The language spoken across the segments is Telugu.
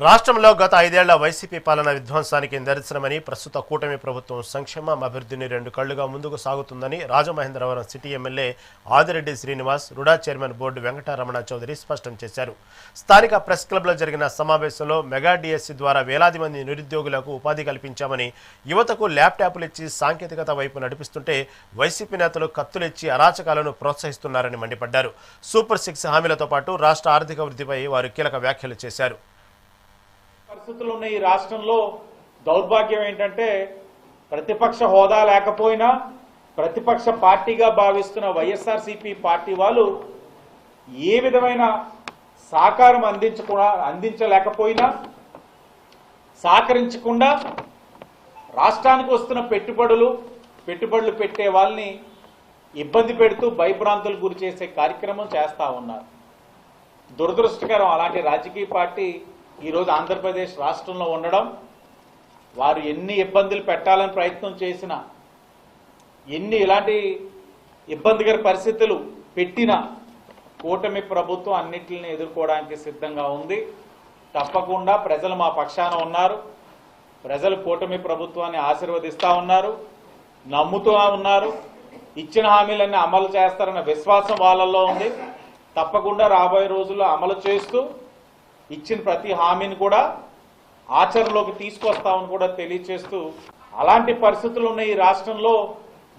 రాష్ట్రంలో గత ఐదేళ్ళ వైసీపీ పాలన విధ్వంసానికి నిదర్శనమని ప్రస్తుత కూటమి ప్రభుత్వం సంక్షేమం అభివృద్ధిని రెండు కళ్ళుగా ముందుకు సాగుతుందని Rajamahendravaram city MLA Adireddy Srinivas RUDA chairman board Venkataramana Chowdary స్పష్టం చేశారు. స్థానిక ప్రెస్ క్లబ్లో జరిగిన సమావేశంలో మెగా డిఎస్సి ద్వారా వేలాది మంది నిరుద్యోగులకు ఉపాధి కల్పించామని యువతకు ల్యాప్టాప్లు ఇచ్చి సాంకేతికత వైపు నడిపిస్తుంటే వైసీపీ నేతలు కత్తులిచ్చి అరాచకాలను ప్రోత్సహిస్తున్నారని మండిపడ్డారు. సూపర్ సిక్స్ హామీలతో పాటు రాష్ట్ర ఆర్థిక వృద్ధిపై వారు కీలక వ్యాఖ్యలు చేశారు. పరిస్థితులు ఉన్న ఈ రాష్ట్రంలో. దౌర్భాగ్యం ఏంటంటే ప్రతిపక్ష హోదా లేకపోయినా ప్రతిపక్ష పార్టీగా భావిస్తున్న వైఎస్ఆర్సీపీ పార్టీ వాళ్ళు ఏ విధమైన సహకారం అందించకుండా అందించలేకపోయినా సహకరించకుండా రాష్ట్రానికి వస్తున్న పెట్టుబడులు పెట్టుబడులు పెట్టే వాళ్ళని ఇబ్బంది పెడుతూ భయభ్రాంతులు గురి చేసే కార్యక్రమం చేస్తూ ఉన్నారు. దురదృష్టకరం అలాంటి రాజకీయ పార్టీ ఈరోజు ఆంధ్రప్రదేశ్ రాష్ట్రంలో ఉండడం వారు ఎన్ని ఇబ్బందులు పెట్టాలని ప్రయత్నం చేసినా ఎన్ని ఇలాంటి ఇబ్బందికర పరిస్థితులు పెట్టినా కూటమి ప్రభుత్వం అన్నింటిని ఎదుర్కోవడానికి సిద్ధంగా ఉంది. తప్పకుండా ప్రజలు మా పక్షాన ఉన్నారు. ప్రజలు కూటమి ప్రభుత్వాన్ని ఆశీర్వదిస్తా ఉన్నారు. నమ్ముతూ ఉన్నారు. ఇచ్చిన హామీలన్నీ అమలు చేస్తారన్న విశ్వాసం వాళ్ళల్లో ఉంది. తప్పకుండా రాబోయే రోజుల్లో అమలు చేస్తూ ఇచ్చిన ప్రతి హామీని కూడా ఆచరణలోకి తీసుకొస్తామని కూడా తెలియచేస్తూ అలాంటి పరిస్థితులు ఉన్న ఈ రాష్ట్రంలో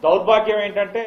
దౌర్భాగ్యం ఏంటంటే